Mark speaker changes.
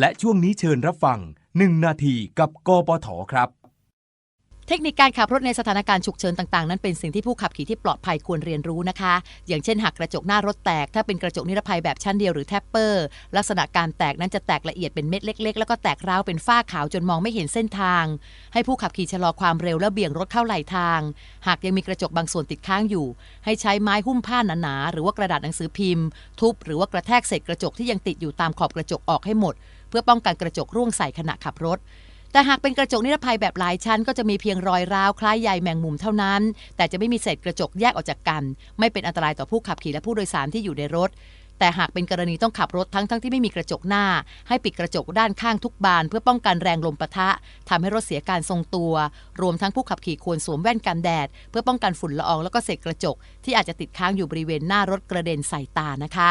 Speaker 1: และช่วงนี้เชิญรับฟัง 1 นาทีกับกปทครับ
Speaker 2: เทคนิคการขับรถในสถานการณ์ฉุกเฉินต่างๆ นั้นเป็นสิ่งที่ผู้ขับขี่ที่ปลอดภัยควรเรียนรู้นะคะ อย่างเช่นหากกระจกหน้ารถแตก ถ้าเป็นกระจกนิรภัยแบบชั้นเดียวหรือแทปเปอร์ ลักษณะการแตกนั้นจะแตกละเอียดเป็นเม็ดเล็ก ๆ แล้วก็แตกร้าวเป็นฝ้าขาวจนมองไม่เห็นเส้นทาง ให้ผู้ขับขี่ชะลอความเร็วและเบี่ยงรถเข้าไหลทาง หากยังมีกระจกบางส่วนติดค้างอยู่ ให้ใช้ไม้หุ้มผ้าหนาๆหรือว่ากระดาษหนังสือพิมพ์ ทุบหรือว่ากระแทกเศษกระจกที่ยังติดอยู่ตามขอบกระจกออกให้หมด เพื่อป้องกันกระจกร่วงใส่ขณะขับรถ แต่หากเป็นกระจกนิรภัยแบบหลายชั้นก็จะมีเพียงรอยร้าวคล้ายใยแมงมุมเท่านั้น แต่จะไม่มีเศษกระจกแยกออกจากกัน ไม่เป็นอันตรายต่อผู้ขับขี่และผู้โดยสารที่อยู่ในรถ แต่หากเป็นกรณีต้องขับรถทั้งทั้งที่ไม่มีกระจกหน้า ให้ปิดกระจกด้านข้างทุกบาน เพื่อป้องกันแรงลมปะทะทำให้รถเสียการทรงตัว รวมทั้งผู้ขับขี่ควรสวมแว่นกันแดด เพื่อป้องกันฝุ่นละอองแล้วก็เศษกระจก ที่อาจจะติดค้างอยู่บริเวณหน้ารถกระเด็นใส่ตานะคะ